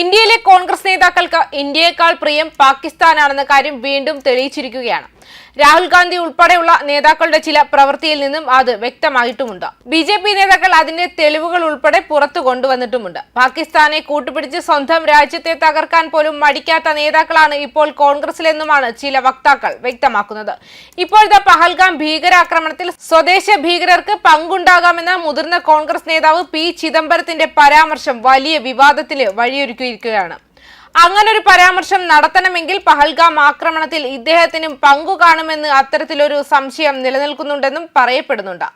ഇന്ത്യയിലെ കോൺഗ്രസ് നേതാക്കൾക്ക് ഇന്ത്യയെക്കാൾ പ്രിയം പാകിസ്ഥാനാണെന്ന കാര്യം വീണ്ടും തെളിയിച്ചിരിക്കുകയാണ്. രാഹുൽ ഗാന്ധി ഉൾപ്പെടെയുള്ള നേതാക്കളുടെ ചില പ്രവൃത്തിയിൽ നിന്നും അത് വ്യക്തമായിട്ടുമുണ്ട്. ബി ജെ പി നേതാക്കൾ അതിന്റെ തെളിവുകൾ ഉൾപ്പെടെ പുറത്തു കൊണ്ടുവന്നിട്ടുമുണ്ട്. പാകിസ്ഥാനെ കൂട്ടുപിടിച്ച് സ്വന്തം രാജ്യത്തെ തകർക്കാൻ പോലും മടിക്കാത്ത നേതാക്കളാണ് ഇപ്പോൾ കോൺഗ്രസിലെന്നുമാണ് ചില വക്താക്കൾ വ്യക്തമാക്കുന്നത്. ഇപ്പോഴത്തെ പഹൽഗാം ഭീകരാക്രമണത്തിൽ സ്വദേശ ഭീകരർക്ക് പങ്കുണ്ടാകാമെന്ന മുതിർന്ന കോൺഗ്രസ് നേതാവ് പി ചിദംബരത്തിന്റെ പരാമർശം വലിയ വിവാദത്തിന് വഴിയൊരുക്കിയിരിക്കുകയാണ്. അങ്ങനൊരു പരാമർശം നടത്തണമെങ്കിൽ പഹൽഗാം ആക്രമണത്തിൽ ഇദ്ദേഹത്തിനും പങ്കു കാണുമെന്ന് അത്തരത്തിലൊരു സംശയം നിലനിൽക്കുന്നുണ്ടെന്നും പറയപ്പെടുന്നുണ്ട്.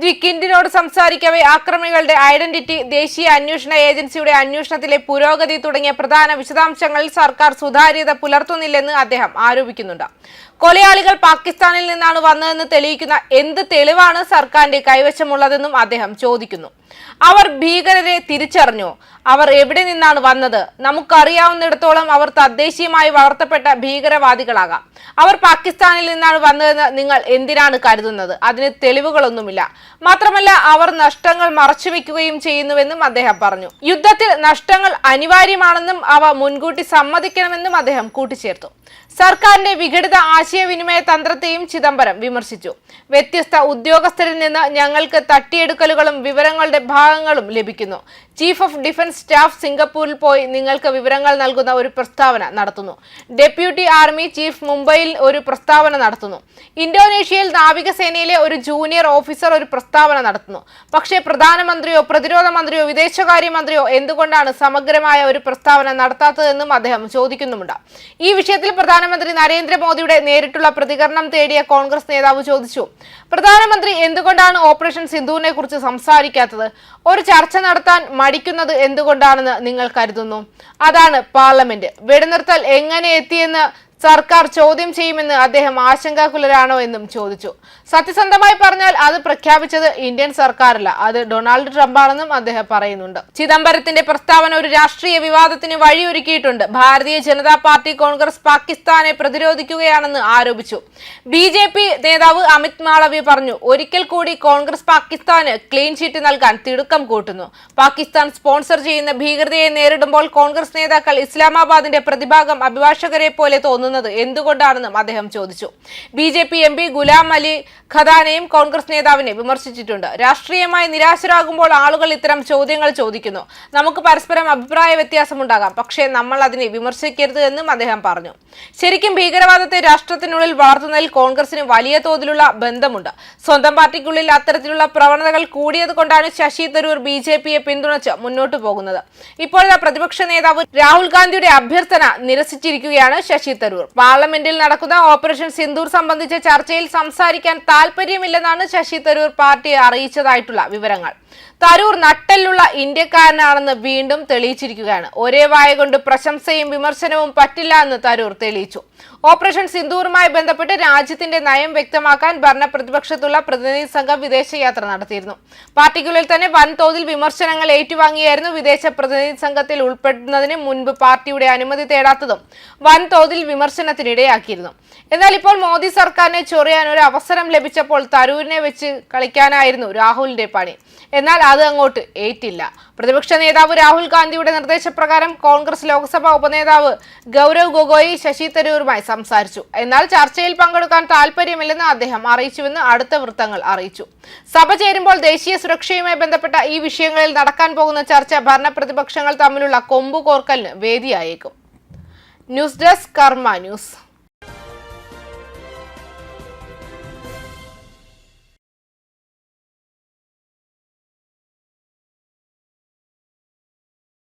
ദ്വിക്കിൻഡിനോട് സംസാരിക്കവേ ആക്രമികളുടെ ഐഡന്റിറ്റി ദേശീയ അന്വേഷണ ഏജൻസിയുടെ അന്വേഷണത്തിലെ പുരോഗതി തുടങ്ങിയ പ്രധാന വിശദാംശങ്ങളിൽ സർക്കാർ സുതാര്യത പുലർത്തുന്നില്ലെന്ന് അദ്ദേഹം ആരോപിക്കുന്നുണ്ട്. കൊലയാളികൾ പാകിസ്ഥാനിൽ നിന്നാണ് വന്നതെന്ന് തെളിയിക്കുന്ന എന്ത് തെളിവാണ് സർക്കാരിന്റെ കൈവശമുള്ളതെന്നും അദ്ദേഹം ചോദിക്കുന്നു. അവർ ഭീകരരെ തിരിച്ചറിഞ്ഞു. അവർ എവിടെ നിന്നാണ് വന്നത്? നമുക്കറിയാവുന്നിടത്തോളം അവർ തദ്ദേശീയമായി വളർത്തപ്പെട്ട ഭീകരവാദികളാകാം. അവർ പാകിസ്ഥാനിൽ നിന്നാണ് വന്നതെന്ന് നിങ്ങൾ എന്തിനാണ് കരുതുന്നത്? അതിന് തെളിവുകളൊന്നുമില്ല. മാത്രമല്ല അവർ നഷ്ടങ്ങൾ മറച്ചുവെക്കുകയും ചെയ്യുന്നുവെന്നും അദ്ദേഹം പറഞ്ഞു. യുദ്ധത്തിൽ നഷ്ടങ്ങൾ അനിവാര്യമാണെന്നും അവ മുൻകൂട്ടി സമ്മതിക്കണമെന്നും അദ്ദേഹം കൂട്ടിച്ചേർത്തു. സർക്കാരിന്റെ വിഘടിത ആശയവിനിമയ തന്ത്രത്തെയും ചിദംബരം വിമർശിച്ചു. വ്യത്യസ്ത ഉദ്യോഗസ്ഥരിൽ നിന്ന് ഞങ്ങൾക്ക് തട്ടിയെടുക്കലുകളും വിവരങ്ങളുടെ ഭാഗങ്ങളും ലഭിക്കുന്നു. ചീഫ് ഓഫ് ഡിഫൻസ് സ്റ്റാഫ് സിംഗപ്പൂരിൽ പോയി നിങ്ങൾക്ക് വിവരങ്ങൾ നൽകുന്ന ഒരു പ്രസ്താവന നടത്തുന്നു. ഡെപ്യൂട്ടി ആർമി ചീഫ് മുംബൈയിൽ ഒരു പ്രസ്താവന നടത്തുന്നു. ഇന്തോനേഷ്യയിൽ നാവികസേനയിലെ ഒരു ജൂനിയർ ഓഫീസർ ഒരു പ്രസ്താവന നടത്തുന്നു. പക്ഷേ പ്രധാനമന്ത്രിയോ പ്രതിരോധ മന്ത്രിയോ വിദേശകാര്യമന്ത്രിയോ എന്തുകൊണ്ടാണ് സമഗ്രമായ ഒരു പ്രസ്താവന നടത്താത്തതെന്നും അദ്ദേഹം ചോദിക്കുന്നുമുണ്ട്. ഈ വിഷയത്തിൽ പ്രധാനമന്ത്രി നരേന്ദ്രമോദിയുടെ നേരിട്ടുള്ള പ്രതികരണം തേടിയ കോൺഗ്രസ് നേതാവ് ചോദിച്ചു പ്രധാനമന്ത്രി എന്തുകൊണ്ടാണ് ഓപ്പറേഷൻ സിന്ധുവിനെ കുറിച്ച് സംസാരിക്കാത്തത്? ഒരു ചർച്ച നടത്താൻ മടിക്കുന്നത് എന്തുകൊണ്ടാണെന്ന് നിങ്ങൾ കരുതുന്നു? അതാണ് പാർലമെന്റ്. വെടിനിർത്തൽ എങ്ങനെ എത്തിയെന്ന് സർക്കാർ ചോദ്യം ചെയ്യുമെന്ന് അദ്ദേഹം ആശങ്കാകുലരാണോ എന്നും ചോദിച്ചു. സത്യസന്ധമായി പറഞ്ഞാൽ അത് പ്രഖ്യാപിച്ചത് ഇന്ത്യൻ സർക്കാരല്ല. അത് ഡൊണാൾഡ് ട്രംപാണെന്നും അദ്ദേഹം പറയുന്നുണ്ട്. ചിദംബരത്തിന്റെ പ്രസ്താവന ഒരു രാഷ്ട്രീയ വിവാദത്തിന് വഴിയൊരുക്കിയിട്ടുണ്ട്. ഭാരതീയ ജനതാ പാർട്ടി കോൺഗ്രസ് പാകിസ്ഥാനെ പ്രതിരോധിക്കുകയാണെന്ന് ആരോപിച്ചു. ബി ജെ പി നേതാവ് അമിത് മാളവ്യ പറഞ്ഞു ഒരിക്കൽ കൂടി കോൺഗ്രസ് പാകിസ്ഥാന് ക്ലീൻ ചീറ്റ് നൽകാൻ തിടുക്കം കൂട്ടുന്നു. പാകിസ്ഥാൻ സ്പോൺസർ ചെയ്യുന്ന ഭീകരതയെ നേരിടുമ്പോൾ കോൺഗ്രസ് നേതാക്കൾ ഇസ്ലാമാബാദിന്റെ പ്രതിഭാഗം അഭിഭാഷകരെ പോലെ തോന്നുന്നത് എന്തുകൊണ്ടാണെന്നും അദ്ദേഹം ചോദിച്ചു. B J P M P Ghulam Ali ഖദാനെയും Congress നേതാവിനെ വിമർശിച്ചിട്ടുണ്ട്. രാഷ്ട്രീയമായി നിരാശരാകുമ്പോൾ ആളുകൾ ഇത്തരം ചോദ്യങ്ങൾ ചോദിക്കുന്നു. നമുക്ക് പരസ്പരം അഭിപ്രായ വ്യത്യാസമുണ്ടാകാം. പക്ഷേ നമ്മൾ അതിനെ വിമർശിക്കരുത് എന്നും അദ്ദേഹം പറഞ്ഞു. ശരിക്കും ഭീകരവാദത്തെ രാഷ്ട്രത്തിനുള്ളിൽ വളർത്തുന്നതിൽ കോൺഗ്രസിന് വലിയ തോതിലുള്ള ബന്ധമുണ്ട്. സ്വന്തം പാർട്ടിക്കുള്ളിൽ അത്തരത്തിലുള്ള പ്രവണതകൾ കൂടിയത് കൊണ്ടാണ് ശശി തരൂർ ബി ജെ പിയെ പിന്തുണച്ച് മുന്നോട്ട് പോകുന്നത്. ഇപ്പോഴത്തെ പ്രതിപക്ഷ നേതാവ് രാഹുൽ ഗാന്ധിയുടെ അഭ്യർത്ഥന നിരസിച്ചിരിക്കുകയാണ് ശശി തരൂർ. പാർലമെന്റിൽ നടക്കുന്ന ഓപ്പറേഷൻ സിന്ദൂർ സംബന്ധിച്ച ചർച്ചയിൽ സംസാരിക്കാൻ താല്പര്യമില്ലെന്നാണ് ശശി തരൂർ പാർട്ടിയെ അറിയിച്ചതായിട്ടുള്ള വിവരങ്ങൾ. തരൂർ നട്ടെല്ലുള്ള ഇന്ത്യക്കാരനാണെന്ന് വീണ്ടും തെളിയിച്ചിരിക്കുകയാണ്. ഒരേ വായ കൊണ്ട് പ്രശംസയും വിമർശനവും പറ്റില്ല എന്ന് തരൂർ തെളിയിച്ചു. ഓപ്പറേഷൻ സിന്ദൂറുമായി ബന്ധപ്പെട്ട് രാജ്യത്തിന്റെ നയം വ്യക്തമാക്കാൻ ഭരണ പ്രതിപക്ഷത്തുള്ള പ്രതിനിധി സംഘം വിദേശയാത്ര നടത്തിയിരുന്നു. പാർട്ടിക്കുള്ളിൽ തന്നെ വൻതോതിൽ വിമർശനങ്ങൾ ഏറ്റുവാങ്ങിയായിരുന്നു വിദേശ പ്രതിനിധി സംഘത്തിൽ ഉൾപ്പെടുന്നതിന് മുൻപ് പാർട്ടിയുടെ അനുമതി തേടാത്തതും വൻതോതിൽ വിമർശനത്തിനിടയാക്കിയിരുന്നു. എന്നാൽ ഇപ്പോൾ മോദി സർക്കാരിനെ ചൊറിയാൻ ഒരു അവസരം ലഭിച്ചപ്പോൾ തരൂരിനെ വെച്ച് കളിക്കാനായിരുന്നു രാഹുലിന്റെ പണി. എന്നാൽ അത് അങ്ങോട്ട് ഏറ്റില്ല. പ്രതിപക്ഷ നേതാവ് രാഹുൽ ഗാന്ധിയുടെ നിർദ്ദേശപ്രകാരം കോൺഗ്രസ് ലോക്സഭാ ഉപനേതാവ് ഗൗരവ് ഗൊഗോയി ശശി തരൂരുമായി സംസാരിച്ചു. എന്നാൽ ചർച്ചയിൽ പങ്കെടുക്കാൻ താല്പര്യമില്ലെന്ന് അദ്ദേഹം അറിയിച്ചുവെന്ന് അടുത്ത വൃത്തങ്ങൾ അറിയിച്ചു. സഭ ചേരുമ്പോൾ ദേശീയ സുരക്ഷയുമായി ബന്ധപ്പെട്ട ഈ വിഷയങ്ങളിൽ നടക്കാൻ പോകുന്ന ചർച്ച ഭരണപ്രതിപക്ഷങ്ങൾ തമ്മിലുള്ള കൊമ്പുകോർക്കലിന് വേദിയായേക്കും. News desk Karma news.